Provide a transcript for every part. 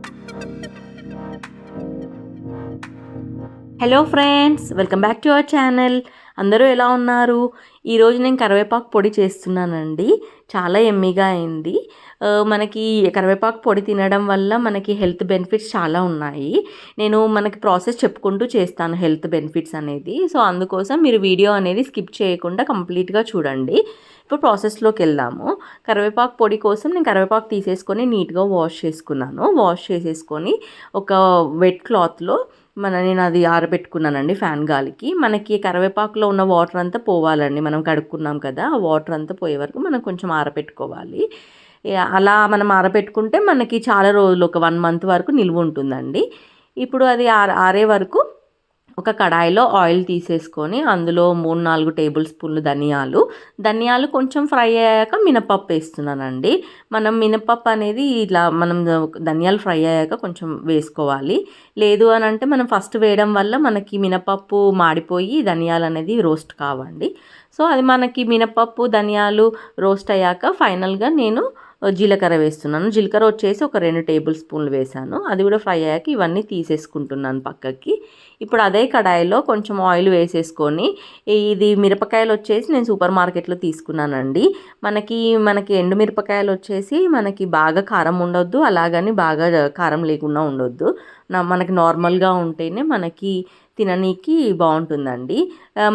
Thank you. Hello friends welcome back to our channel అందరూ ఎలా ఉన్నారు? ఈరోజు నేను కరివేపాకు పొడి చేస్తున్నానండి. చాలా ఎమ్మిగా అయింది. మనకి కరివేపాకు పొడి తినడం వల్ల మనకి హెల్త్ బెనిఫిట్స్ చాలా ఉన్నాయి. నేను మనకి ప్రాసెస్ చెప్పుకుంటూ చేస్తాను హెల్త్ బెనిఫిట్స్ అనేది. సో అందుకోసం మీరు వీడియో అనేది స్కిప్ చేయకుండా కంప్లీట్గా చూడండి. ఇప్పుడు ప్రాసెస్లోకి వెళ్దాము. కరివేపాకు పొడి కోసం నేను కరివేపాకు తీసేసుకొని నీట్గా వాష్ చేసుకున్నాను. వాష్ చేసేసుకొని ఒక వెట్ క్లాత్లో మన నేను అది ఆరబెట్టుకున్నానండి ఫ్యాన్ గాలికి. మనకి కరివేపాకులో ఉన్న వాటర్ అంతా పోవాలండి. మనం కడుక్కున్నాం కదా ఆ వాటర్ అంతా పోయే వరకు మనం కొంచెం ఆరబెట్టుకోవాలి. అలా మనం ఆరబెట్టుకుంటే మనకి చాలా రోజులు ఒక వన్ మంత్ వరకు నిల్వ ఉంటుందండి. ఇప్పుడు అది ఆర ఆరే వరకు ఒక కడాయిలో ఆయిల్ తీసేసుకొని అందులో మూడు నాలుగు టేబుల్ స్పూన్లు ధనియాలు. ధనియాలు కొంచెం ఫ్రై అయ్యాక మినపప్పు వేస్తున్నానండి. మనం మినపప్పు అనేది ఇలా మనం ధనియాలు ఫ్రై అయ్యాక కొంచెం వేసుకోవాలి. లేదు అని అంటే మనం ఫస్ట్ వేయడం వల్ల మనకి మినపప్పు మాడిపోయి ధనియాలు అనేది రోస్ట్ కావండి. సో అది మనకి మినపప్పు ధనియాలు రోస్ట్ అయ్యాక ఫైనల్గా నేను జీలకర్ర వేస్తున్నాను. జీలకర్ర వచ్చేసి ఒక రెండు టేబుల్ స్పూన్లు వేసాను అది కూడా ఫ్రై అయ్యాక ఇవన్నీ తీసేసుకుంటున్నాను పక్కకి. ఇప్పుడు అదే కడాయిలో కొంచెం ఆయిల్ వేసేసుకొని ఇది మిరపకాయలు వచ్చేసి నేను సూపర్ మార్కెట్లో తీసుకున్నానండి. మనకి మనకి ఎండు మిరపకాయలు వచ్చేసి మనకి బాగా కారం ఉండొద్దు అలాగని బాగా కారం లేకుండా ఉండొద్దు. నా మనకి నార్మల్గా ఉంటేనే మనకి తిననీకి బాగుంటుందండి.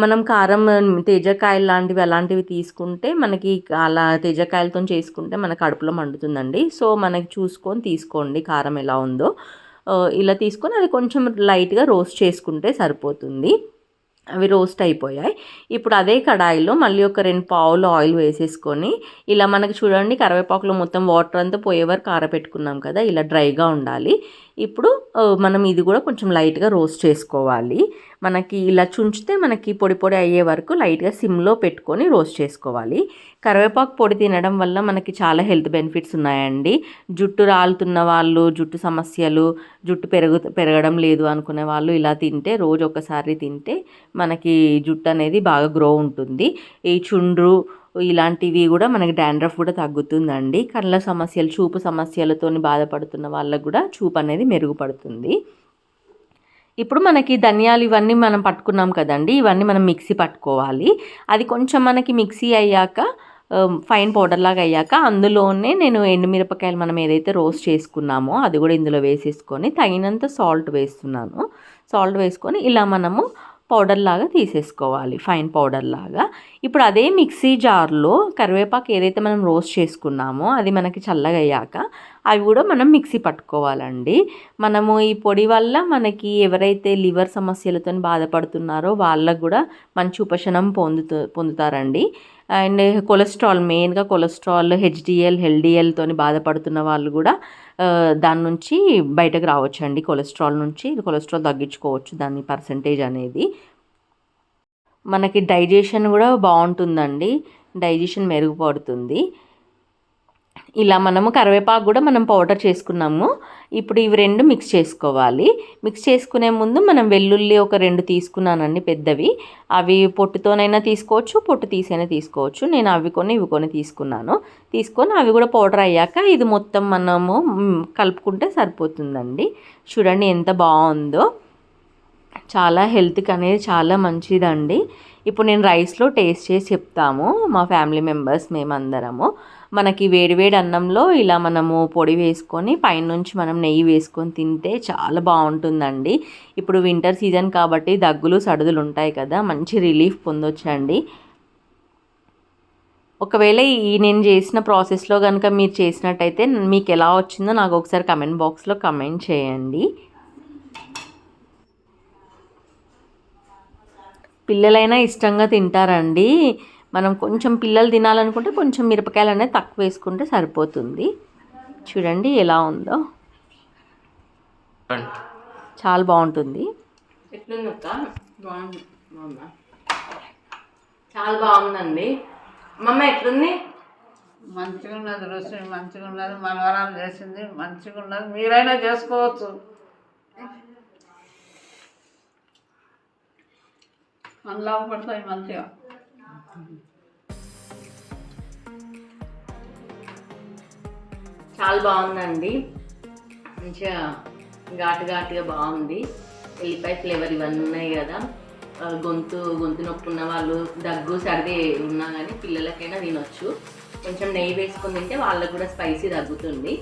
మనం కారం తేజకాయలు లాంటివి అలాంటివి తీసుకుంటే మనకి అలా తేజకాయలతో చేసుకుంటే మన కడుపులో మండుతుందండి. సో మనకి చూసుకొని తీసుకోండి కారం ఎలా ఉందో. ఇలా తీసుకొని అది కొంచెం లైట్గా రోస్ట్ చేసుకుంటే సరిపోతుంది. అవి రోస్ట్ అయిపోయాయి. ఇప్పుడు అదే కడాయిలో మళ్ళీ ఒక రెండు పావులు ఆయిల్ వేసేసుకొని ఇలా మనకి చూడండి కరివేపాకులో మొత్తం వాటర్ అంతా పోయే వరకు ఆరబెట్టుకున్నాం కదా ఇలా డ్రైగా ఉండాలి. ఇప్పుడు మనం ఇది కూడా కొంచెం లైట్గా రోస్ట్ చేసుకోవాలి. మనకి ఇలా చుంచితే మనకి పొడి పొడి అయ్యే వరకు లైట్గా సిమ్లో పెట్టుకొని రోస్ట్ చేసుకోవాలి. కరివేపాకు పొడి తినడం వల్ల మనకి చాలా హెల్త్ బెనిఫిట్స్ ఉన్నాయండి. జుట్టు రాలుతున్న వాళ్ళు జుట్టు సమస్యలు జుట్టు పెరుగు పెరగడం లేదు అనుకునే వాళ్ళు ఇలా తింటే రోజు ఒకసారి తింటే మనకి జుట్టు అనేది బాగా గ్రో ఉంటుంది. ఈ చుండ్రు ఇలాంటివి కూడా మనకి డాండ్రఫ్ కూడా తగ్గుతుందండి. కళ్ళ సమస్యలు చూపు సమస్యలతో బాధపడుతున్న వాళ్ళకు కూడా చూపు అనేది మెరుగుపడుతుంది. ఇప్పుడు మనకి ధనియాలు ఇవన్నీ మనం పట్టుకున్నాం కదండి. ఇవన్నీ మనం మిక్సీ పట్టుకోవాలి. అది కొంచెం మనకి మిక్సీ అయ్యాక ఫైన్ పౌడర్ లాగా అయ్యాక అందులోనే నేను ఎండుమిరపకాయలు మనం ఏదైతే రోస్ట్ చేసుకున్నామో అది కూడా ఇందులో వేసేసుకొని తగినంత సాల్ట్ వేస్తున్నాను. సాల్ట్ వేసుకొని ఇలా మనము పౌడర్ లాగా తీసేసుకోవాలి ఫైన్ పౌడర్ లాగా. ఇప్పుడు అదే మిక్సీ జార్లో కరివేపాకు ఏదైతే మనం రోస్ట్ చేసుకున్నామో అది మనకి చల్లగా అయ్యాక అవి కూడా మనం మిక్సీ పట్టుకోవాలండి. మనము ఈ పొడి వల్ల మనకి ఎవరైతే లివర్ సమస్యలతో బాధపడుతున్నారో వాళ్ళకు కూడా మంచి ఉపశమనం పొందుతూ పొందుతారండి. అండ్ కొలెస్ట్రాల్ మెయిన్గా కొలెస్ట్రాల్ హెచ్డిఎల్ హెల్డిఎల్తో బాధపడుతున్న వాళ్ళు కూడా దాని నుంచి బయటకు రావచ్చండి కొలెస్ట్రాల్ నుంచి. కొలెస్ట్రాల్ తగ్గించుకోవచ్చు దాని పర్సంటేజ్ అనేది. మనకి డైజెషన్ కూడా బాగుంటుందండి. డైజెషన్ మెరుగుపడుతుంది. ఇలా మనము కరివేపాకు కూడా మనం పౌడర్ చేసుకున్నాము. ఇప్పుడు ఇవి రెండు మిక్స్ చేసుకోవాలి. మిక్స్ చేసుకునే ముందు మనం వెల్లుల్లి ఒక రెండు తీసుకున్నానండి పెద్దవి. అవి పొట్టుతోనైనా తీసుకోవచ్చు పొట్టు తీసైనా తీసుకోవచ్చు. నేను అవి కొన్ని ఇవి కొన్ని తీసుకున్నాను. తీసుకొని అవి కూడా పౌడర్ అయ్యాక ఇది మొత్తం మనము కలుపుకుంటే సరిపోతుందండి. చూడండి ఎంత బాగుందో. చాలా హెల్త్కి అనేది చాలా మంచిదండి. ఇప్పుడు నేను రైస్లో టేస్ట్ చేసి చెప్తాము మా ఫ్యామిలీ మెంబర్స్ మేమందరము. మనకి వేడివేడి అన్నంలో ఇలా మనము పొడి వేసుకొని పైనుంచి మనం నెయ్యి వేసుకొని తింటే చాలా బాగుంటుందండి. ఇప్పుడు వింటర్ సీజన్ కాబట్టి దగ్గులు సడుదులు ఉంటాయి కదా మంచి రిలీఫ్ పొందొచ్చండి. ఒకవేళ ఈ నేను చేసిన ప్రాసెస్లో కనుక మీరు చేసినట్టయితే మీకు ఎలా వచ్చిందో నాకు ఒకసారి కమెంట్ బాక్స్లో కమెంట్ చేయండి. పిల్లలైనా ఇష్టంగా తింటారండి. మనం కొంచెం పిల్లలు తినాలనుకుంటే కొంచెం మిరపకాయలు అనేది తక్కువ వేసుకుంటే సరిపోతుంది. చూడండి ఎలా ఉందో. చాలా బాగుంటుంది. చాలా బాగుందండి. అమ్మమ్మ ఎట్లుంది? మంచిగా ఉన్నది రుచి మంచిగా ఉన్నది మనవరాలు చేసింది మంచిగా ఉన్నది మీరైనా చేసుకోవచ్చు. అందులో పడతాయి మంచిగా. చాలా బాగుందండి. మంచిగా ఘాటు ఘాటుగా బాగుంది. ఎల్లిపాయ ఫ్లేవర్ ఇవన్నీ ఉన్నాయి కదా. గొంతు గొంతు నొప్పి ఉన్న వాళ్ళు దగ్గు సర్ది ఉన్నా కానీ పిల్లలకైనా తినొచ్చు. కొంచెం నెయ్యి వేసుకొని తింటే వాళ్ళకు కూడా స్పైసీ తగ్గుతుంది.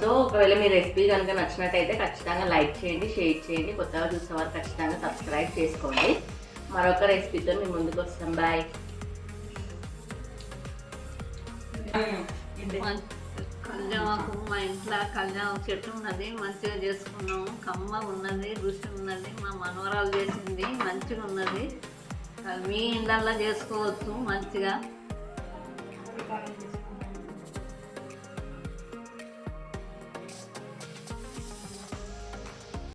సో ఒకవేళ మీ రెసిపీ కనుక నచ్చినట్టయితే ఖచ్చితంగా లైక్ చేయండి షేర్ చేయండి. కొత్తగా చూసే వారు ఖచ్చితంగా సబ్స్క్రైబ్ చేసుకోండి. మరొక రెసిపీతో మీ ముందుకు వస్తాం. బాయ్ కళ్యాణకు మా ఇంట్లో కళ్యాణ చెట్టు ఉన్నది మంచిగా చేసుకున్నాము. కమ్మ ఉన్నది రుచి ఉన్నది మా మనవరాలు చేసింది మంచిగా ఉన్నది. మీ ఇళ్ళల్లో చేసుకోవచ్చు మంచిగా.